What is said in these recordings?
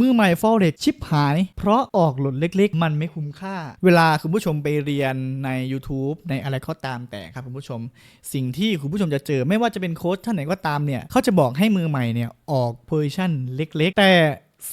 มือใหม่ forex ชิปหาย เพราะออกหล่นเล็กๆ มันไม่คุ้มค่า เวลาคุณผู้ชมไปเรียนใน YouTube ในอะไรก็ตามแต่ครับคุณผู้ชม สิ่งที่คุณผู้ชมจะเจอไม่ว่าจะเป็นโค้ชท่านไหนก็ตามเนี่ยเขาจะบอกให้มือใหม่เนี่ยออกเพอร์ชันเล็ก ๆ แต่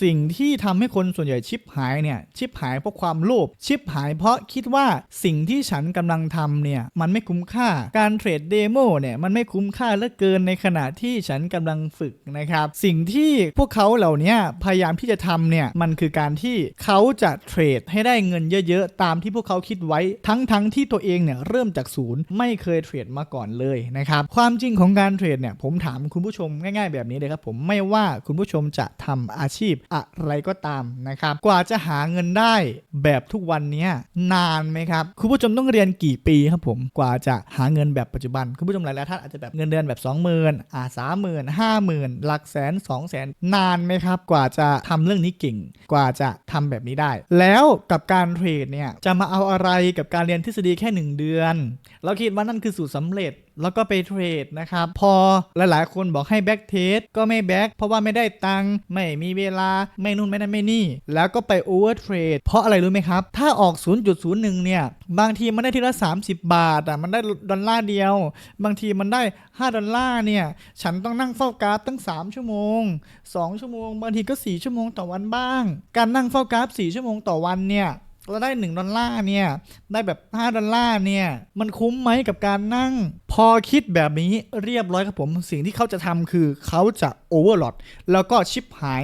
สิ่งที่ทำให้คนส่วนใหญ่ชิปหายเนี่ยชิปหายเพราะความโลภชิปหายเพราะคิดว่าสิ่งที่ฉันกำลังทำเนี่ยมันไม่คุ้มค่าการเทรดเดโมเนี่ยมันไม่คุ้มค่าเหลือเกินในขณะที่ฉันกำลังฝึกนะครับ สิ่งที่พวกเขาเหล่านี้พยายามที่จะทำเนี่ยมันคือการที่เขาจะเทรดให้ได้เงินเยอะๆ ตามที่พวกเขาคิดไว้ทั้งๆที่ตัวเองเนี่ยเริ่มจากศูนย์ไม่เคยเทรดมาก่อนเลยนะครับความจริงของการเทรดเนี่ยผมถามคุณผู้ชมง่ายๆแบบนี้เลยครับผมไม่ว่าคุณผู้ชมจะทำอาชีพอะไรก็ตามนะครับ กว่าจะหาเงินได้แบบทุกวันนี้นานไหมครับ คุณผู้ชมต้องเรียนกี่ปีครับผมกว่าจะหาเงินแบบปัจจุบัน คุณผู้ชมหลายๆท่านอาจจะแบบเงินเดือนแบบ 20,000อ่าสามหมื่นห้าหมื่นหลักแสนสองแสนนานไหมครับ กว่าจะทำเรื่องนี้เก่ง กว่าจะทำแบบนี้ได้ แล้วกับการเทรดเนี่ยจะมาเอาอะไรกับการเรียนทฤษฎีแค่ 1 เดือน เราคิดว่านั่นคือสูตรสำเร็จ แล้วก็ไปเทรดนะครับ พอหลายๆ คนบอกให้แบ็กเทสก็ไม่แบ็กเพราะว่าไม่ได้ตังค์ไม่มีเวลาไม่นู่นไม่นั่นไม่นี่ แล้วก็ไปโอเวอร์เทรดเพราะอะไรรู้ไหมครับ ถ้าออก 0.01 เนี่ย บางทีมันได้ทีละ 30 บาทอะมันได้ดอลลาร์เดียว บางทีมันได้ 5 ดอลลาร์เนี่ย ฉันต้องนั่งเฝ้ากราฟตั้ง 3 ชั่วโมง 2 ชั่วโมง บางทีก็ 4 ชั่วโมงต่อวันบ้าง การนั่งเฝ้ากราฟ 4 ชั่วโมงต่อวันเนี่ยเราได้ 1 ดอลลาร์เนี่ย ได้แบบ 5 ดอลลาร์เนี่ย มันคุ้มไหมกับการนั่ง พอคิดแบบนี้เรียบร้อยครับผม สิ่งที่เขาจะทำคือเขาจะโอเวอร์โหลอตแล้วก็ชิปหาย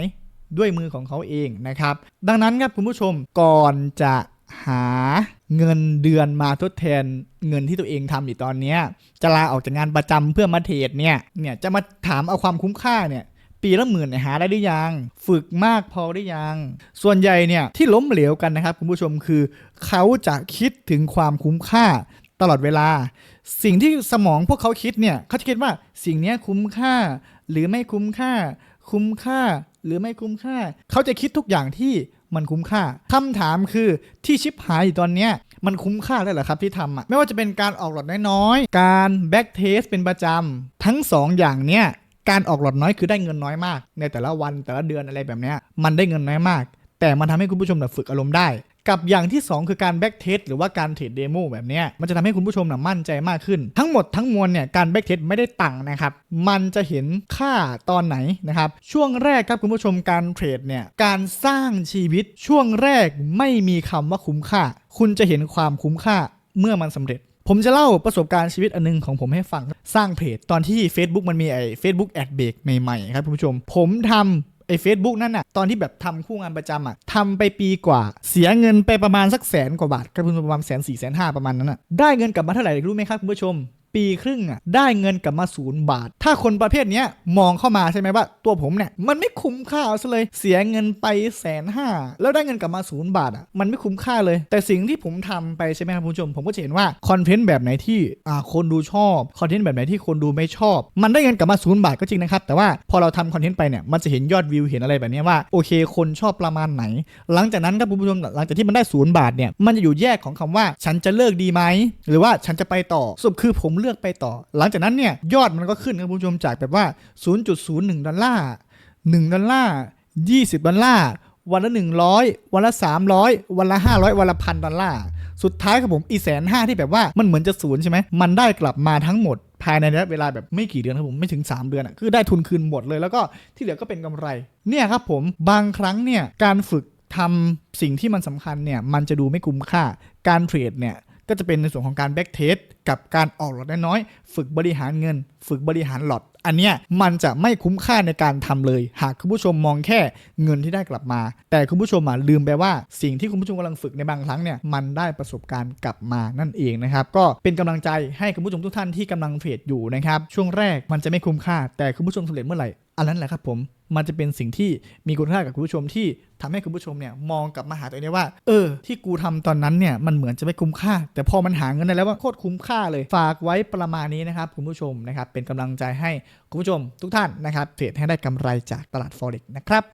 ด้วยมือของเขาเองนะครับ ดังนั้นครับคุณผู้ชมก่อนจะหาเงินเดือนมาทดแทนเงินที่ตัวเองทำอยู่ตอนนี้จะลาออกจากงานประจำเพื่อมาเทรดเนี่ยเนี่ยจะมาถามเอาความคุ้มค่าเนี่ยปีละหมื่นหาได้หรือยัง ฝึกมากพอหรือยัง ส่วนใหญ่เนี่ยที่ล้มเหลวกันนะครับคุณผู้ชมคือ เขาจะคิดถึงความคุ้มค่า ตลอดเวลา สิ่งที่สมองพวกเขาคิดเนี่ยเขาจะคิดว่าสิ่งนี้คุ้มค่า หรือไม่คุ้มค่า คุ้มค่า หรือไม่คุ้มค่า เขาจะคิดทุกอย่างที่มันคุ้มค่าคำถามคือที่ชิปหายอยู่ตอนเนี้ยมันคุ้มค่าได้เหรอครับที่ทำอะไม่ว่าจะเป็นการออกหลอดน้อยๆ การแบ็กเทสเป็นประจำทั้งสองอย่างเนี้ยการออกหลอดน้อยคือได้เงินน้อยมาก ในแต่ละวันแต่ละเดือนอะไรแบบเนี้ยมันได้เงินน้อยมาก แต่มันทำให้คุณผู้ชมแบบฝึกอารมณ์ได้ กับอย่างที่ 2 คือการแบ็กเทสหรือว่าการเทรดเดโมแบบนี้มันจะทำให้คุณผู้ชมนะมั่นใจมากขึ้น ทั้งหมดทั้งมวลเนี่ยการแบ็กเทสไม่ได้ตังค์นะครับ มันจะเห็นค่าตอนไหนนะครับ ช่วงแรกครับคุณผู้ชมการเทรดเนี่ยการสร้างชีวิตช่วงแรกไม่มีคำว่าคุ้มค่า คุณจะเห็นความคุ้มค่าเมื่อมันสำเร็จผมจะเล่าประสบการณ์ชีวิตอันนึงของผมให้ฟัง สร้างเพจตอนที่ Facebook มันมีไอ้ Facebook Ad Break ใหม่ ๆ ครับคุณผู้ชม ผมทำ ไอ้เฟซบุ๊กนั่นน่ะตอนที่แบบทำคู่งานประจำอะทำไปปีกว่า เสียเงินไปประมาณสักแสนกว่าบาทก็คือประมาณแสนสี่แสนห้าประมาณนั้นอะได้เงินกลับมาเท่าไหร่รู้ไหมครับคุณผู้ชม ปีครึ่งอะได้เงินกลับมาศูนย์บาท ถ้าคนประเภทเนี้ยมองเข้ามาใช่ไหมว่า ตัวผมเนี่ยมันไม่คุ้มค่าเอาซะเลยเสียเงินไปแสนห้าแล้วได้เงินกลับมาศูนย์บาทอะมันไม่คุ้มค่าเลย แต่สิ่งที่ผมทำไปใช่ไหมครับคุณผู้ชม ผมก็จะเห็นว่าคอนเทนต์แบบไหนที่อ่าคนดูชอบคอนเทนต์แบบไหนที่คนดูไม่ชอบ มันได้เงินกลับมาศูนย์บาทก็จริงนะครับแต่ว่าพอเราทำคอนเทนต์ไปเนี่ยมันจะเห็นยอดวิวเห็นอะไรแบบนี้ว่าโอเค คนชอบประมาณไหน หลังจากนั้นครับคุณผู้ชมหลังจากที่มันได้ศูนย์บาทเนี่ยมันจะอยู่แยกของคำว่าฉันจะเลิกดีไหมหรือว่าฉันจะไปต่อสรุปคือผมเลือกไปต่อ หลังจากนั้นเนี่ยยอดมันก็ขึ้นครับคุณผู้ชมจากแบบว่า 0.01 ดอลลาร์ 1 ดอลลาร์ 20 ดอลลาร์ วันละ 100 วันละ 300 วันละ 500 วันละพันดอลลาร์ สุดท้ายครับผมอีแสนห้าที่แบบว่ามันเหมือนจะศูนย์ใช่ไหมมันได้กลับมาทั้งหมดภายในระยะเวลาแบบไม่กี่เดือนครับผมไม่ถึง 3 เดือนอะคือได้ทุนคืนหมดเลยแล้วก็ที่เหลือก็เป็นกำไรเนี่ยครับผมบางครั้งเนี่ยการฝึกทำสิ่งที่มันสำคัญเนี่ยมันจะดูไม่คุ้มค่า การเทรดเนี่ย ก็จะเป็นในส่วนของการแบ็กเทสกับการออกหลอดน้อยๆฝึกบริหารเงิน ฝึกบริหารหลอด อันเนี้ยมันจะไม่คุ้มค่าในการทำเลย หากคุณผู้ชมมองแค่เงินที่ได้กลับมา แต่คุณผู้ชมอะลืมไปว่าสิ่งที่คุณผู้ชมกำลังฝึกในบางครั้งเนี่ยมันได้ประสบการณ์กลับมานั่นเองนะครับก็เป็นกำลังใจให้คุณผู้ชมทุกท่านที่กำลังเทรดอยู่นะครับช่วงแรกมันจะไม่คุ้มค่าแต่คุณผู้ชมสำเร็จเมื่อไหร่ อันนั้นแหละครับผมมันจะเป็นสิ่งที่มีคุณค่ากับคุณผู้ชมที่ทำให้คุณผู้ชมเนี่ยมองกลับมาหาตัวเองได้ว่า เออ ที่กูทำตอนนั้นเนี่ยมันเหมือนจะไม่คุ้มค่า แต่พอมันหาเงินได้แล้วว่าโคตรคุ้มค่าเลย ฝากไว้ประมาณนี้นะครับคุณผู้ชมนะครับเป็นกำลังใจให้คุณผู้ชมทุกท่านนะครับเทรดให้ได้กำไรจากตลาด forex นะครับ